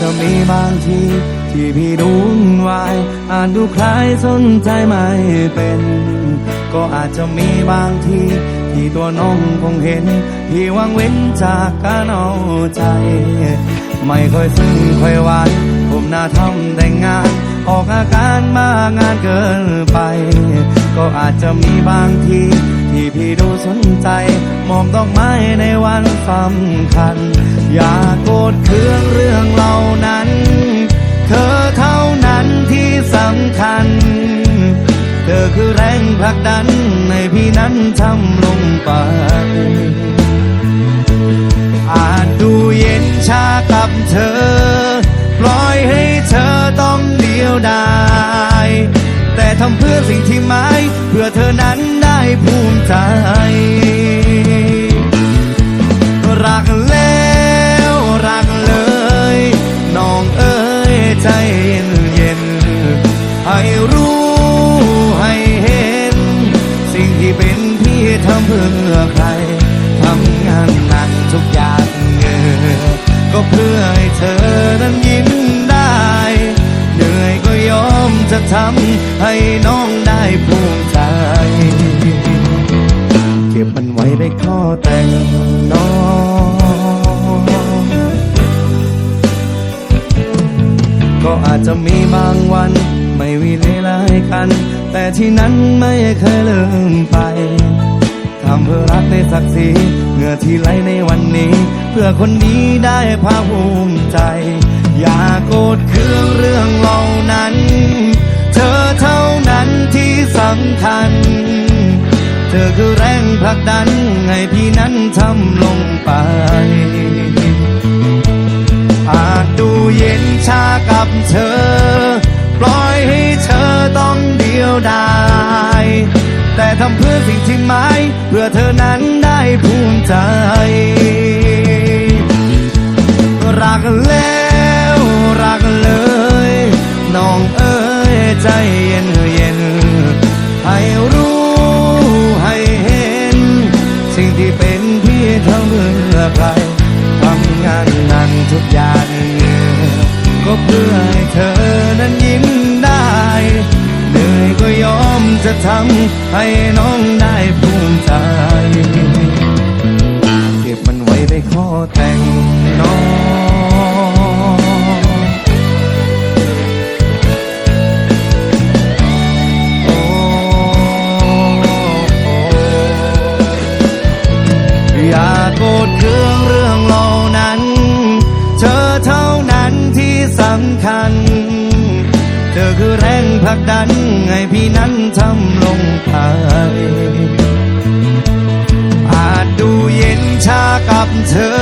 จะมีบางที ที่พี่ดุนวายอาจดูคล้ายสนใจไม่เป็น ก็อาจจะมีบางที ที่ตัวน้องคงเห็น ที่วางเว้นจากการเอาใจ ไม่ค่อยซึ้งค่อยหวานผมหน้าทำแต่งงาน ออกอาการมางานเกินไป ก็อาจจะมีบางที ที่พี่ดูสนใจ มองดอกไม้ในวันสำคัญ อย่าโกรธเคืองเรื่องเหล่านั้น เธอเท่านั้นที่สำคัญ เธอคือแรงผลักดันในพี่นั้นทำลงไปอาจดูเย็นชากับเธอ ปล่อยให้เธอต้องเดียวดาย แต่ทำเพื่อสิ่งที่หมายเพื่อเธอนั้นได้ ภูมิใจ รักแล้วรักเลย น้องเอ้ยใจเย็นเย็นๆให้รู้ให้เห็น สิ่งที่เป็นพี่ทำเพื่อใคร ทำงานหนักทุกอย่างเงอก็เพื่อให้เธอนั้นยิ้มได้เหนื่อยก็ยอมจะทำให้น้องได้ภูมิใจ เก็บมันไว้ข้อแต่งน้องก็อาจจะมีบางวัน ไม่วิเลไลกัน แต่ที่นั้นไม่เคยลืมไปทำเพื่อรักในศักดิ์ศรีเหงื่อที่ไหลในวันนี้ เพื่อคนนี้ได้ภาคภูมิใจ อย่าโกรธเคืองเรื่องเหล่านั้น เธอเท่านั้นที่สำคัญ เธอคือแรงผลักดัน ให้พี่นั้นทำลงไป อาจดูเย็นชากับเธอ ปล่อยให้เธอต้องเดียวดาย แต่ทำเพื่อสิ่งที่หมาย เพื่อเธอนั้นได้ภูมิใจ ทำงานนักทุกอย่างก็เพื่อให้เธอนั้นยิ้มได้เหนื่อยก็ยอมจะทำให้น้องได้ภูมิใจเก็บมันไว้ในข้อแต่ง คือแรงผลักดันให้พี่นั้นทำลงไปอาจดูเย็นชากับเธอ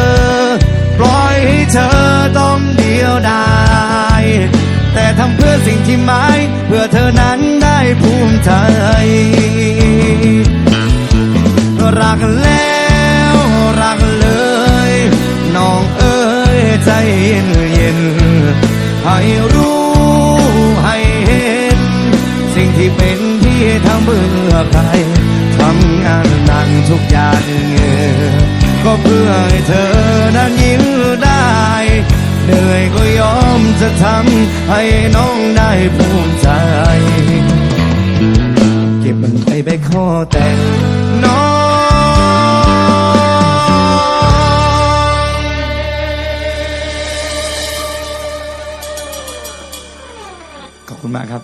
ปล่อยให้เธอต้องเดียวดายแต่ทำเพื่อสิ่งที่หมายเพื่อเธอนั้นได้ภูมิใจรักแล้วรักเลยน้องเอ้ยใจเย็นเย็นๆให้รู้ ที่เป็นพี่ทำเพื่อใครทำงานหนักทุกอย่างเงอก็เพื่อให้เธอนั้นยิ้มได้เหนื่อยก็ยอมจะทำให้น้องได้ภูมิใจ เก็บมันไปไปข้อแต่งน้องขอบคุณมากครับ